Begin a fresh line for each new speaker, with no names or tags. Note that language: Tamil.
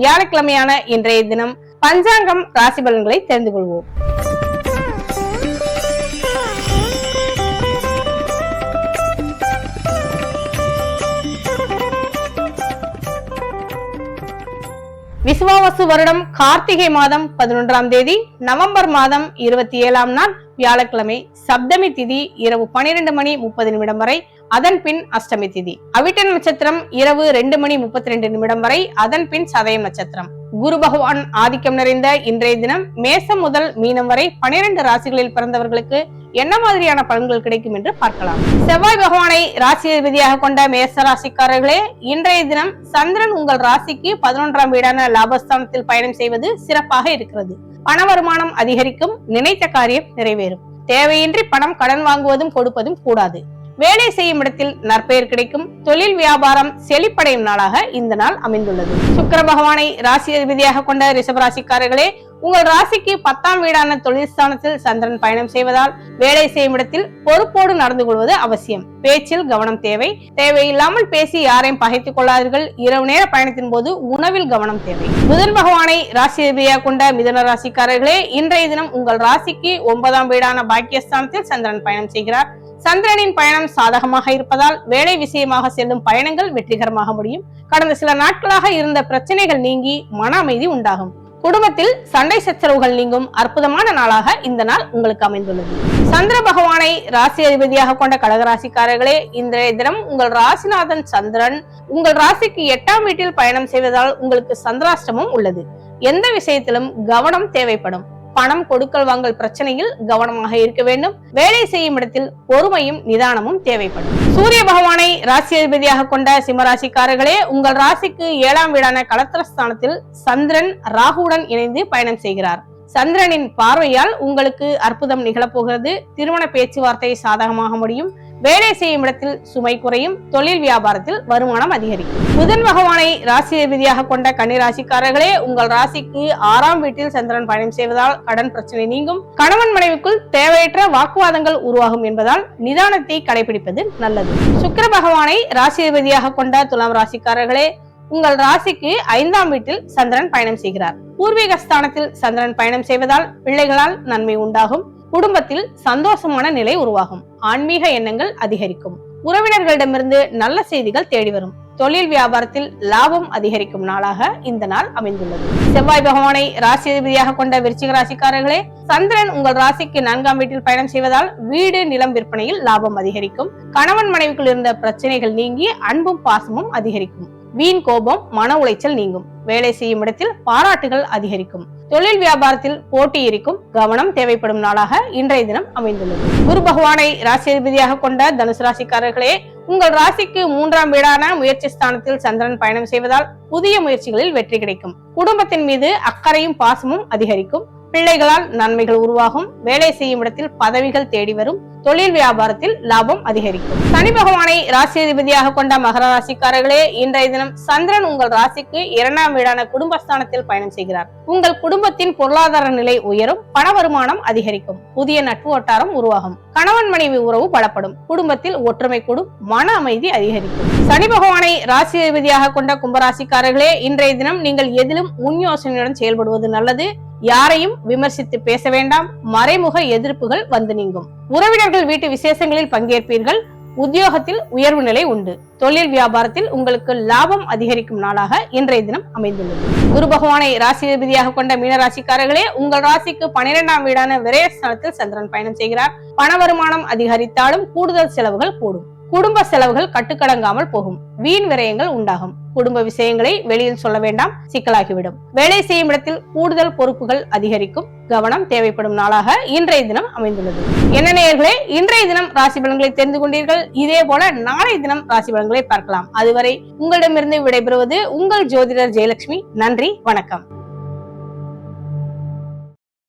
வியாழக்கிழமையான இன்றைய தினம் பஞ்சாங்கம் ராசி பலன்களை தெரிந்து கொள்வோம். விசுவாவசு வருடம் கார்த்திகை மாதம் பதினொன்றாம் தேதி நவம்பர் மாதம் இருபத்தி ஏழாம் நாள் வியாழக்கிழமை சப்தமி திதி இரவு பனிரெண்டு மணி முப்பது நிமிடம் வரை அதன் பின் அஷ்டமி திதி. அவிட்ட நட்சத்திரம் இரவு ரெண்டு மணி முப்பத்தி ரெண்டு நிமிடம் வரை அதன் பின் சதயம் நட்சத்திரம். குரு பகவான் ஆதிக்கம் நிறைந்த இன்றைய தினம் மேசம் முதல் மீனம் வரை பனிரெண்டு ராசிகளில் பிறந்தவர்களுக்கு என்ன மாதிரியான பலன்கள் கிடைக்கும் என்று பார்க்கலாம். செவ்வாய் பகவானை ராசி அதிபதியாக கொண்ட மேச ராசிக்காரர்களே இன்றைய தினம் சந்திரன் உங்கள் ராசிக்கு பதினொன்றாம் வீடான லாபஸ்தானத்தில் பயணம் செய்வது சிறப்பாக இருக்கிறது. பண வருமானம் அதிகரிக்கும் நினைத்த காரியம் நிறைவேறும். தேவையின்றி பணம் கடன் வாங்குவதும் கொடுப்பதும் கூடாது. வேலை செய்யும் இடத்தில் நற்பெயர் கிடைக்கும். தொழில் வியாபாரம் செழிப்படையும் நாளாக இந்த நாள் அமைந்துள்ளது. சுக்கர பகவானை ராசி அதிபதியாக கொண்ட ரிஷபராசிக்காரர்களே உங்கள் ராசிக்கு பத்தாம் வீடான தொழில் ஸ்தானத்தில் சந்திரன் பயணம் செய்வதால் வேலை செய்யும் இடத்தில் பொறுப்போடு நடந்து கொள்வது அவசியம். பேச்சில் கவனம் தேவை. தேவையில்லாமல் பேசி யாரையும் பகைத்துக் கொள்ளாதீர்கள். இரவு நேர பயணத்தின் போது உணவில் கவனம் தேவை. புதன் பகவானை ராசி அதிபதியாக கொண்ட மிதன ராசிக்காரர்களே இன்றைய தினம் உங்கள் ராசிக்கு ஒன்பதாம் வீடான பாக்கியஸ்தானத்தில் சந்திரன் பயணம் செய்கிறார். சந்திரனின் பயணம் சாதகமாக இருப்பதால் வேலை விஷயமாக செல்லும் பயணங்கள் வெற்றிகரமாக முடியும். கடந்த சில நாட்களாக இருந்த பிரச்சனைகள் நீங்கி மன அமைதி உண்டாகும். குடும்பத்தில் சண்டை சச்சரவுகள் நீங்கும் அற்புதமான நாளாக இந்த நாள் உங்களுக்கு அமைந்துள்ளது. சந்திர பகவானை ராசி அதிபதியாக கொண்ட கடகராசிக்காரர்களே இன்றைய தினம் உங்கள் ராசிநாதன் சந்திரன் உங்கள் ராசிக்கு எட்டாம் வீட்டில் பயணம் செய்வதால் உங்களுக்கு சந்திராஷ்டமும் உள்ளது. எந்த விஷயத்திலும் கவனம் தேவைப்படும். பணம் கொடுக்கல் வாங்கல் பிரச்சனையில் கவனமாக இருக்க வேண்டும். வேலை செய்யும் இடத்தில் பொறுமையும் நிதானமும் தேவைப்படும். சூரிய பகவானை ராசி அதிபதியாக கொண்ட சிம்மராசிக்காரர்களே உங்கள் ராசிக்கு ஏழாம் வீடான களத்திரஸ்தானத்தில் சந்திரன் ராகுவுடன் இணைந்து பயணம் செய்கிறார். சந்திரனின் பார்வையால் உங்களுக்கு அற்புதம் நிகழப்போகிறது. திருமண பேச்சுவார்த்தை சாதகமாக முடியும். வேலை செய்யும் இடத்தில் சுமை குறையும். தொழில் வியாபாரத்தில் வருமானம் அதிகரிக்கும். புதன் பகவானை ராசி ரீதியாக கொண்ட கன்னிராசிக்காரர்களே உங்கள் ராசிக்கு ஆறாம் வீட்டில் சந்திரன் பயணம் செய்வதால் கடன் பிரச்சனை நீங்கும். கணவன் மனைவிக்குள் தேவையற்ற வாக்குவாதங்கள் உருவாகும் என்பதால் நிதானத்தை கடைபிடிப்பது நல்லது. சுக்கர பகவானை ராசி ரீதியாக கொண்ட துலாம் ராசிக்காரர்களே உங்கள் ராசிக்கு ஐந்தாம் வீட்டில் சந்திரன் பயணம் செய்கிறார். பூர்வீக ஸ்தானத்தில் சந்திரன் பயணம் செய்வதால் பிள்ளைகளால் நன்மை உண்டாகும். குடும்பத்தில் சந்தோஷமான நிலை உருவாகும். ஆன்மீக எண்ணங்கள் அதிகரிக்கும். உறவினர்களிடமிருந்து நல்ல செய்திகள் தேடி வரும். தொழில் வியாபாரத்தில் லாபம் அதிகரிக்கும் நாளாக இந்த நாள் அமைந்துள்ளது. செவ்வாய் பகவானை ராசி அதிபதியாக கொண்ட விருச்சிக ராசிக்காரர்களே சந்திரன் உங்கள் ராசிக்கு நான்காம் வீட்டில் பயணம் செய்வதால் வீடு நிலம் விற்பனையில் லாபம் அதிகரிக்கும். கணவன் மனைவிக்குள் இருந்த பிரச்சனைகள் நீங்கி அன்பும் பாசமும் அதிகரிக்கும். வீண் கோபம் மன உளைச்சல் நீங்கும். வேலை செய்யும் இடத்தில் பாராட்டுகள் அதிகரிக்கும். தொழில் வியாபாரத்தில் போட்டி இருக்கும். கவனம் தேவைப்படும் நாளாக இன்றைய தினம் அமைந்துள்ளது. குரு பகவானை ராசி அதிபதியாக கொண்ட தனுசு ராசிக்காரர்களே உங்கள் ராசிக்கு மூன்றாம் வீடான முயற்சி ஸ்தானத்தில் சந்திரன் பயணம் செய்வதால் புதிய முயற்சிகளில் வெற்றி கிடைக்கும். குடும்பத்தின் மீது அக்கறையும் பாசமும் அதிகரிக்கும். பிள்ளைகளால் நன்மைகள் உருவாகும். வேலை செய்யும் இடத்தில் பதவிகள் தேடி வரும். தொழில் வியாபாரத்தில் லாபம் அதிகரிக்கும். சனி பகவானை ராசி அதிபதியாக கொண்ட மகர ராசிக்காரர்களே இன்றைய தினம் சந்திரன் உங்கள் ராசிக்கு இரண்டாம் வீடான குடும்பஸ்தானத்தில் பயணம் செய்கிறார். உங்கள் குடும்பத்தின் பொருளாதார நிலை உயரும் பண வருமானம் அதிகரிக்கும் புதிய நட்பு வட்டாரம் உருவாகும் கணவன் மனைவி உறவு பலப்படும் குடும்பத்தில் ஒற்றுமை கூடும் மன அமைதி அதிகரிக்கும். சனி பகவானை ராசி அதிபதியாக கொண்ட கும்பராசிக்காரர்களே இன்றைய தினம் நீங்கள் எதிலும் முன் யோசனையுடன் செயல்படுவது நல்லது. யாரையும் விமர்சித்து பேச வேண்டாம். மறைமுக எதிர்ப்புகள் வந்து நீங்கும். உறவினர்கள் வீட்டு விசேஷங்களில் பங்கேற்பீர்கள். உத்தியோகத்தில் உயர்வு நிலை உண்டு. தொழில் வியாபாரத்தில் உங்களுக்கு லாபம் அதிகரிக்கும் நாளாக இன்றைய தினம் அமைந்துள்ளது. குரு பகவானை ராசி அதிபதியாக கொண்ட மீனராசிக்காரர்களே உங்கள் ராசிக்கு பனிரெண்டாம் வீடான விரயஸ்தானத்தில் சந்திரன் பயணம் செய்கிறார். பண வருமானம் அதிகரித்தாலும் கூடுதல் செலவுகள் கூடும். குடும்ப செலவுகள் கட்டுக்கடங்காமல் போகும். வீண் விரயங்கள் உண்டாகும். குடும்ப விஷயங்களை வெளியில் சொல்ல வேண்டாம் சிக்கலாகிவிடும். வேலை செய்யும் இடத்தில் கூடுதல் பொறுப்புகள் அதிகரிக்கும். கவனம் தேவைப்படும் நாளாக இன்றைய தினம் அமைந்துள்ளது. என்ன நேயர்களே இன்றைய தினம் ராசி பலன்களை தெரிந்து கொண்டீர்கள். இதே போல நாளைய தினம் ராசி பலன்களை பார்க்கலாம். அதுவரை உங்களிடமிருந்து விடைபெறுவது உங்கள் ஜோதிடர் ஜெயலட்சுமி. நன்றி வணக்கம்.